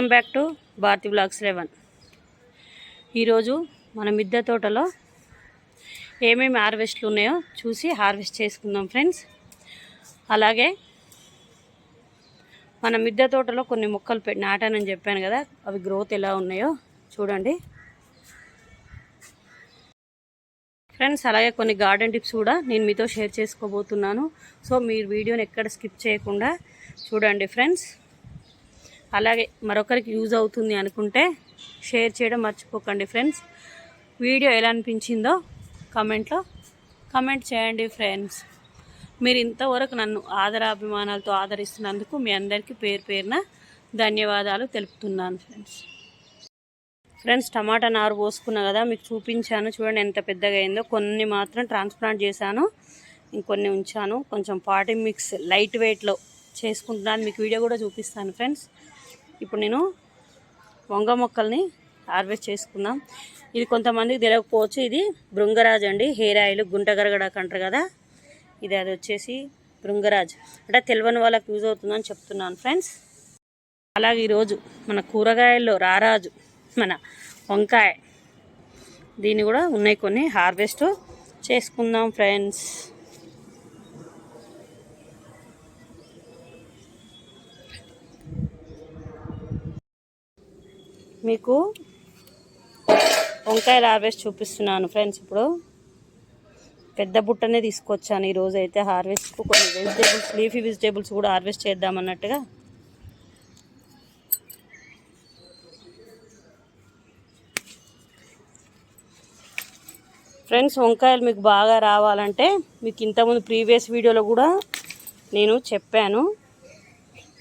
Welcome back to Bharathi blogs eleven ఈరోజు మన మిద్దె తోటలో ఏమేమి హార్వెస్ట్లు ఉన్నాయో చూసి హార్వెస్ట్ చేసుకుందాం ఫ్రెండ్స్. అలాగే మన మిద్దె తోటలో కొన్ని మొక్కలు పెట్టి నాటానని చెప్పాను కదా అవి గ్రోత్ ఎలా ఉన్నాయో చూడండి. ఫ్రెండ్స్ అలాగే కొన్ని గార్డెన్ టిప్స్ కూడా నేను మీతో షేర్ చేసుకోబోతున్నాను. సో మీరు వీడియోని ఎక్కడ స్కిప్ చేయకుండా చూడండి ఫ్రెండ్స్. అలాగే మరొకరికి యూజ్ అవుతుంది అనుకుంటే షేర్ చేయడం మర్చిపోకండి ఫ్రెండ్స్. వీడియో ఎలా అనిపించిందో కమెంట్లో కమెంట్ చేయండి ఫ్రెండ్స్. మీరు ఇంతవరకు నన్ను ఆదరాభిమానాలతో ఆదరిస్తున్నందుకు మీ అందరికీ పేరు పేరున ధన్యవాదాలు తెలుపుతున్నాను ఫ్రెండ్స్. ఫ్రెండ్స్ టమాటా నారు పోసుకున్నా కదా మీకు చూపించాను. చూడండి ఎంత పెద్దగా అయిందో. కొన్ని మాత్రం ట్రాన్స్ప్లాంట్ చేశాను. ఇంకొన్ని ఉంచాను. కొంచెం పాటి మిక్స్ లైట్ వెయిట్లో చేసుకుంటున్నాను. మీకు వీడియో కూడా చూపిస్తాను ఫ్రెండ్స్. ఇప్పుడు నేను వంగ మొక్కల్ని హార్వెస్ట్ చేసుకుందాం. ఇది కొంతమందికి తెలియకపోవచ్చు ఇది బృంగరాజ్ అండి. హెయిర్ ఆయిల్ గుంటగరగడాక అంటారు కదా. ఇది అది వచ్చేసి బృంగరాజ్. అంటే తెలియని వాళ్ళకి యూజ్ అవుతుందని చెప్తున్నాను ఫ్రెండ్స్. అలాగే ఈరోజు మన కూరగాయల్లో రారాజు మన వంకాయ దీన్ని కూడా ఉన్నాయి కొన్ని. హార్వెస్ట్ చేసుకుందాం ఫ్రెండ్స్. మీకు వంకాయలు హార్వెస్ట్ చూపిస్తున్నాను ఫ్రెండ్స్ ఇప్పుడు. పెద్ద బుట్టనే తీసుకొచ్చాను ఈరోజు అయితే హార్వెస్ట్కు. కొన్ని వెజిటేబుల్స్ లీఫీ వెజిటేబుల్స్ కూడా హార్వెస్ట్ చేద్దామన్నట్టుగా ఫ్రెండ్స్ వంకాయలు మీకు బాగా రావాలంటే మీకు ఇంతకుముందు ప్రీవియస్ వీడియోలో కూడా నేను చెప్పాను.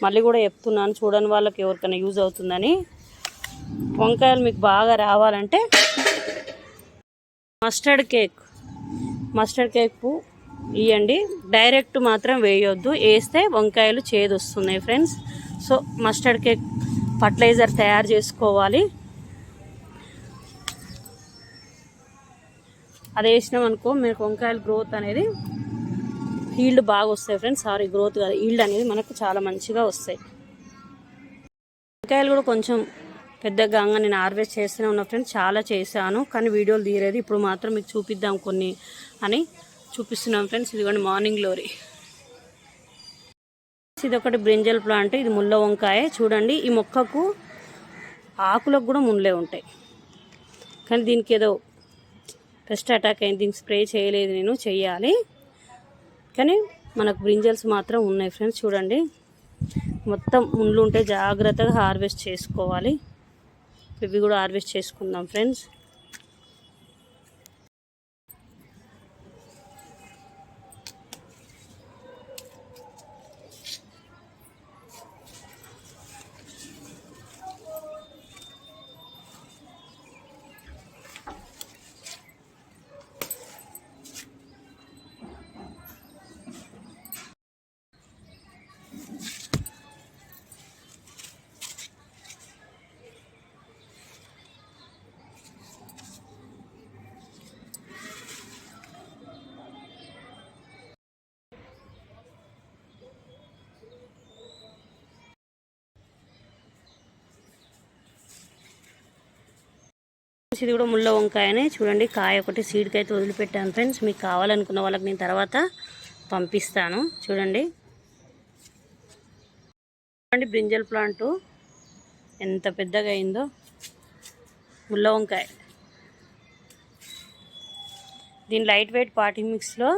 మళ్ళీ కూడా చెప్తున్నాను. చూడని వాళ్ళకి ఎవరికైనా యూజ్ అవుతుందని. వంకాయలు మీకు బాగా రావాలంటే మస్టర్డ్ కేక్ మస్టర్డ్ కేక్ ఇవ్వండి డైరెక్ట్ మాత్రం వేయొద్దు. వేస్తే వంకాయలు చేదు వస్తున్నాయి friends. So mustard cake fertiliser తయారు చేసుకోవాలి. అది వేసినాం అనుకో మీకు వంకాయల గ్రోత్ అనేది హీల్డ్ బాగా వస్తాయి ఫ్రెండ్స్. సారీ గ్రోత్ కాదు హీల్డ్ అనేది మనకు చాలా మంచిగా వస్తాయి. వంకాయలు కూడా కొంచెం పెద్దగా నేను హార్వెస్ట్ చేస్తూనే ఉన్నా ఫ్రెండ్స్ చాలా చేశాను. కానీ వీడియోలు తీయలేదు. ఇప్పుడు మాత్రం మీకు చూపిద్దాం కొన్ని అని చూపిస్తున్నాం ఫ్రెండ్స్ ఇదిగోండి మార్నింగ్ లోరీ ఇది ఒకటి బ్రింజల్ ప్లాంట్ ఇది ముళ్ళ వంకాయ. చూడండి ఈ మొక్కకు ఆకులకు కూడా ముళ్ళే ఉంటాయి. కానీ దీనికి ఏదో పెస్ట్ అటాక్ అయింది. దీనికి స్ప్రే చేయలేదు నేను చెయ్యాలి. కానీ మనకు బ్రింజల్స్ మాత్రం ఉన్నాయి ఫ్రెండ్స్ చూడండి. మొత్తం ముళ్ళు ఉంటే జాగ్రత్తగా హార్వెస్ట్ చేసుకోవాలి. ఇవి కూడా హార్వెస్ట్ చేసుకుందాం ఫ్రెండ్స్. ఇది కూడా ముళ్ళ వంకాయనే. చూడండి కాయ ఒకటి సీడ్కి అయితే వదిలిపెట్టాను ఫ్రెండ్స్. మీకు కావాలనుకున్న వాళ్ళకి నేను తర్వాత పంపిస్తాను. చూడండి. చూడండి బ్రింజల్ ప్లాంటు ఎంత పెద్దగా అయిందో. ముళ్ళ వంకాయ. దీని లైట్ వెయిట్ పార్టీ మిక్స్లో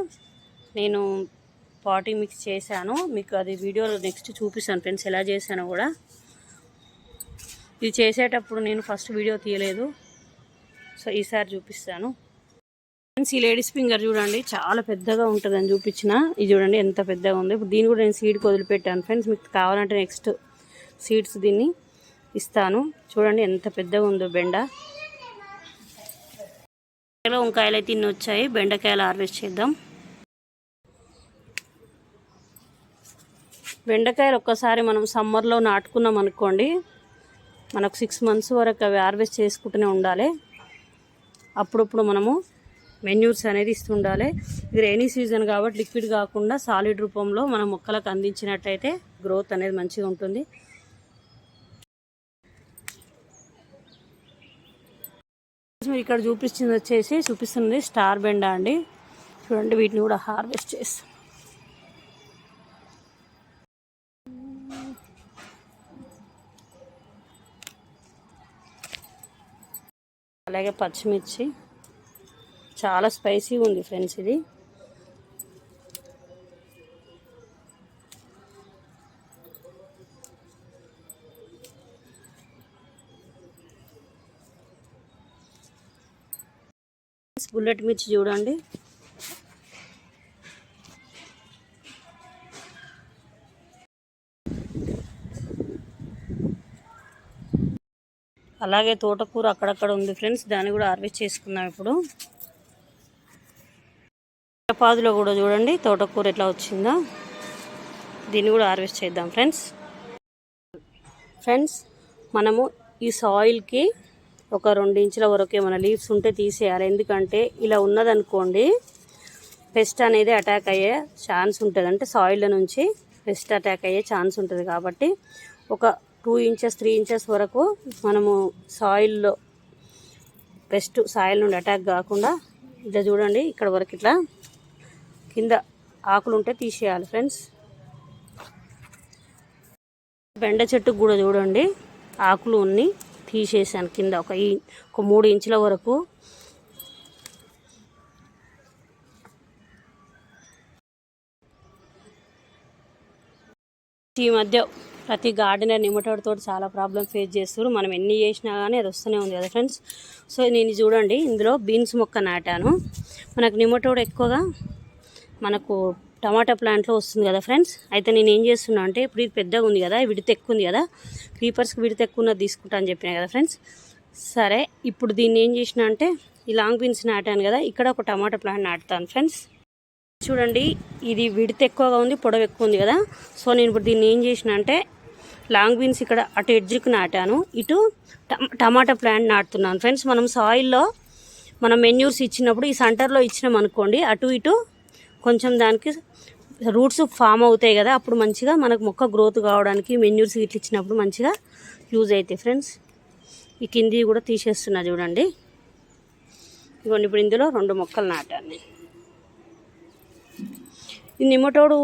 నేను పార్టీ మిక్స్ చేశాను. మీకు అది వీడియోలో నెక్స్ట్ చూపిస్తాను ఫ్రెండ్స్ ఎలా చేశానో కూడా. ఇది చేసేటప్పుడు నేను ఫస్ట్ వీడియో తీయలేదు. సో ఈసారి చూపిస్తాను. ఫ్రెండ్స్ ఈ లేడీస్ ఫింగర్ చూడండి చాలా పెద్దగా ఉంటుందని చూపించిన. ఇది చూడండి ఎంత పెద్దగా ఉంది. ఇప్పుడు దీన్ని కూడా నేను సీడ్కి వదిలిపెట్టాను. ఫ్రెండ్స్ మీకు కావాలంటే నెక్స్ట్ సీడ్స్ దీన్ని ఇస్తాను. చూడండి ఎంత పెద్దగా ఉందో బెండ. వంకాయలు అయితే ఇన్ని వచ్చాయి. బెండకాయలు హార్వెస్ట్ చేద్దాం. బెండకాయలు ఒక్కసారి మనం సమ్మర్లో నాటుకున్నాం అనుకోండి మనకు సిక్స్ మంత్స్ వరకు అవి హార్వెస్ట్ చేసుకుంటూనే ఉండాలి. అప్పుడప్పుడు మనము మెన్యూర్స్ అనేది ఇస్తుండాలి. ఇది రైనీ సీజన్ కాబట్టి లిక్విడ్ కాకుండా సాలిడ్ రూపంలో మనం మొక్కలకు అందించినట్టయితే గ్రోత్ అనేది మంచిగా ఉంటుంది. మీరు ఇక్కడ చూపిస్తుంది వచ్చేసి చూపిస్తుంది స్టార్ బెండా అండి. చూడండి వీటిని కూడా హార్వెస్ట్ చేస్తాం అలాగే పచ్చిమిర్చి. చాలా స్పైసీగా ఉంది ఫ్రెండ్స్ ఇది. బుల్లెట్ మిర్చి చూడండి. అలాగే తోటకూర అక్కడక్కడ ఉంది ఫ్రెండ్స్. దాన్ని కూడా హార్వెస్ట్ చేసుకుందాం ఇప్పుడు. పాదులో కూడా చూడండి తోటకూర ఎట్లా వచ్చిందో. దీన్ని కూడా హార్వెస్ట్ చేద్దాం ఫ్రెండ్స్. ఫ్రెండ్స్ మనము ఈ సాయిల్కి ఒక రెండు ఇంచుల వరకు ఏమైనా లీవ్స్ ఉంటే తీసేయాలి. ఎందుకంటే ఇలా ఉన్నదనుకోండి పెస్ట్ అనేది అటాక్ అయ్యే ఛాన్స్ ఉంటుంది. అంటే సాయిల్ నుంచి పెస్ట్ అటాక్ అయ్యే ఛాన్స్ ఉంటుంది కాబట్టి ఒక టూ ఇంచెస్ త్రీ ఇంచెస్ వరకు మనము సాయిల్లో పెస్ట్ సాయిల్ నుండి అటాక్ కాకుండా ఇట్లా చూడండి ఇక్కడ వరకు ఇట్లా కింద ఆకులు ఉంటే తీసేయాలి ఫ్రెండ్స్. బెండ చెట్టుకు కూడా చూడండి ఆకులు ఉన్ని తీసేసాను కింద ఒక ఒక మూడు ఇంచుల వరకు. ఈ మధ్య ప్రతి గార్డెనర్ నిమ్మటోడితో చాలా ప్రాబ్లం ఫేస్ చేస్తారు మనం ఎన్ని చేసినా కానీ అది వస్తూనే ఉంది కదా ఫ్రెండ్స్? సో నేను చూడండి ఇందులో బీన్స్ మొక్క నాటాను. మనకు నిమ్మటోడు ఎక్కువగా మనకు టమాటా ప్లాంట్లో వస్తుంది కదా ఫ్రెండ్స్? అయితే నేను ఏం చేస్తున్నా అంటే ఇప్పుడు ఇది పెద్దగా ఉంది కదా విడితే ఎక్కువ ఉంది కదా క్రీపర్స్కి విడితే ఎక్కువ ఉన్నది తీసుకుంటా అని చెప్పినా కదా ఫ్రెండ్స్? సరే ఇప్పుడు దీన్ని ఏం చేసిన అంటే ఈ లాంగ్ బీన్స్ నాటాను కదా ఇక్కడ ఒక టమాటా ప్లాంట్ నాటుతాను ఫ్రెండ్స్. చూడండి ఇది విడత ఎక్కువగా ఉంది పొడవు ఎక్కువ ఉంది కదా. సో నేను ఇప్పుడు దీన్ని ఏం చేసిన అంటే లాంగ్ బీన్స్ ఇక్కడ అటు ఎడ్జ్కి నాటాను. ఇటు టమాటా ప్లాంట్ నాటుతున్నాను. ఫ్రెండ్స్ మనం సాయిల్లో మనం మెన్యూర్స్ ఇచ్చినప్పుడు ఈ సెంటర్లో ఇచ్చినాం అనుకోండి అటు ఇటు కొంచెం దానికి రూట్స్ ఫామ్ అవుతాయి కదా అప్పుడు మంచిగా మనకు మొక్క గ్రోత్ కావడానికి మెన్యూర్స్ ఇట్లా ఇచ్చినప్పుడు మంచిగా యూజ్ అవుతాయి ఫ్రెండ్స్. ఈ కింది కూడా తీసేస్తున్నా చూడండి. ఇవన్నీ ఇప్పుడు ఇందులో రెండు మొక్కలు నాటాను. నేను ఈ నిమ్మటోడు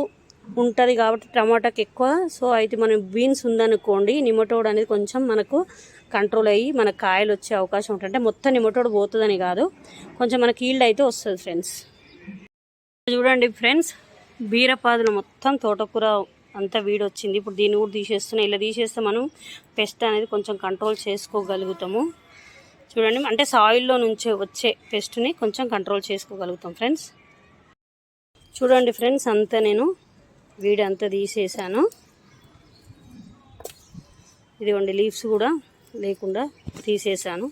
ఉంటుంది కాబట్టి టమాటాకి ఎక్కువ. సో అయితే మనం బీన్స్ ఉందనుకోండి నిమ్మటోడు అనేది కొంచెం మనకు కంట్రోల్ అయ్యి మన కాయలు వచ్చే అవకాశం ఉంటుంది. అంటే మొత్తం నిమ్మటోడు పోతుందని కాదు. కొంచెం మనకి ఈల్డ్ అయితే వస్తుంది ఫ్రెండ్స్ చూడండి ఫ్రెండ్స్ బీరపాదులు మొత్తం తోటకూర అంతా వీడి వచ్చింది ఇప్పుడు దీన్ని కూడా తీసేస్తున్నాం ఇలా తీసేస్తే మనం పెస్ట్ అనేది కొంచెం కంట్రోల్ చేసుకోగలుగుతాము. చూడండి అంటే సాయిల్లో నుంచి వచ్చే పెస్ట్ని కొంచెం కంట్రోల్ చేసుకోగలుగుతాం ఫ్రెండ్స్ చూడండి ఫ్రెండ్స్ అంతా నేను వీడంతా తీసేసాను. ఇదిగోండి లీవ్స్ కూడా లేకుండా తీసేసాను.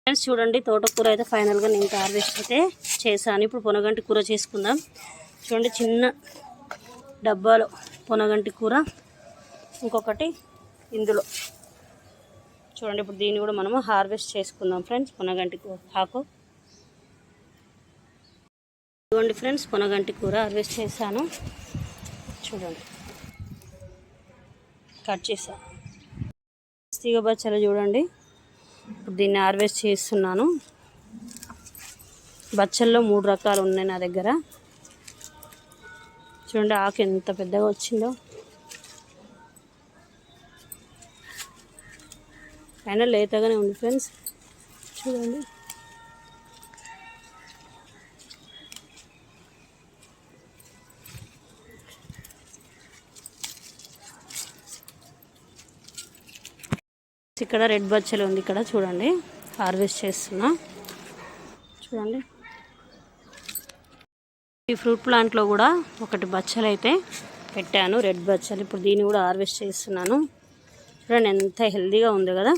ఫ్రెండ్స్ చూడండి తోటకూర అయితే ఫైనల్గా నేను హార్వెస్ట్ అయితే చేశాను. ఇప్పుడు పొనగంటి కూర చేసుకుందాం. చూడండి చిన్న డబ్బాలో పొనగంటి కూర. ఇంకొకటి ఇందులో. చూడండి ఇప్పుడు దీన్ని కూడా మనము హార్వెస్ట్ చేసుకుందాం ఫ్రెండ్స్ పొనగంటి కూర ఆకు. చూడండి ఫ్రెండ్స్ పొనగంటి కూర హార్వెస్ట్ చేశాను. చూడండి. కట్ చేశాను తీగ బచ్చలు చూడండి. ఇప్పుడు దీన్ని హార్వెస్ట్ చేస్తున్నాను. బచ్చల్లో మూడు రకాలు ఉన్నాయి నా దగ్గర. చూడండి ఆకు ఎంత పెద్దగా వచ్చిందో. అయినా లేతగానే ఉంది ఫ్రెండ్స్. చూడండి. ఇక్కడ రెడ్ బచ్చలు ఉంది ఇక్కడ చూడండి. హార్వెస్ట్ చేస్తున్నా. చూడండి. ఈ ఫ్రూట్ ప్లాంట్లో కూడా ఒకటి బచ్చలు అయితే పెట్టాను రెడ్ బచ్చలు. ఇప్పుడు దీన్ని కూడా హార్వెస్ట్ చేస్తున్నాను. చూడండి ఎంత హెల్దీగా ఉంది కదా.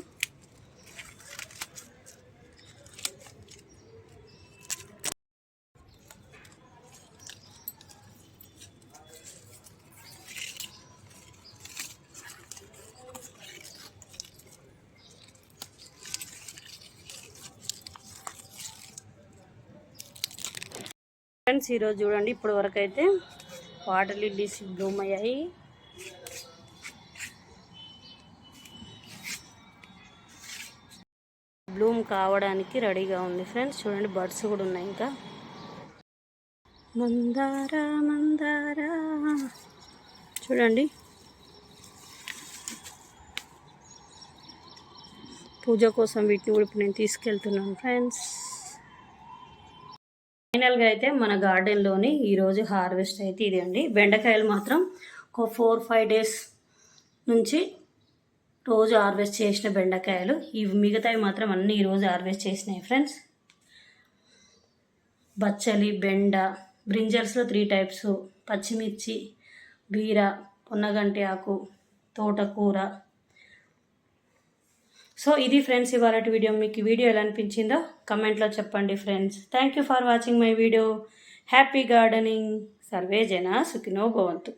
ఫ్రెండ్స్ ఈరోజు చూడండి ఇప్పుడు వరకు అయితే వాటర్ లిల్లీస్ బ్లూమ్ అయ్యాయి బ్లూమ్ కావడానికి రెడీగా ఉంది ఫ్రెండ్స్. చూడండి బర్డ్స్ కూడా ఉన్నాయి ఇంకా. మందారా మందారా. చూడండి. పూజ కోసం వీటిని కూడా ఇప్పుడు నేను తీసుకెళ్తున్నాను ఫ్రెండ్స్. ఫైనల్గా అయితే మన గార్డెన్లోని ఈరోజు హార్వెస్ట్ అయితే ఇది అండి. బెండకాయలు మాత్రం ఒక ఫోర్ ఫైవ్ డేస్ నుంచి రోజు హార్వెస్ట్ చేసిన బెండకాయలు. ఇవి మిగతావి మాత్రం అన్నీ ఈరోజు హార్వెస్ట్ చేసినాయి ఫ్రెండ్స్. బచ్చలి బెండ బ్రింజల్స్లో త్రీ టైప్స్ పచ్చిమిర్చి బీర పొన్నగంటి ఆకు తోటకూర సో ఇది ఫ్రెండ్స్ ఇవాళ వీడియో. మీకు వీడియో ఎలా అనిపించిందో కమెంట్లో చెప్పండి friends. Thank you for watching my video happy gardening survey జన సుఖినో భవంతు.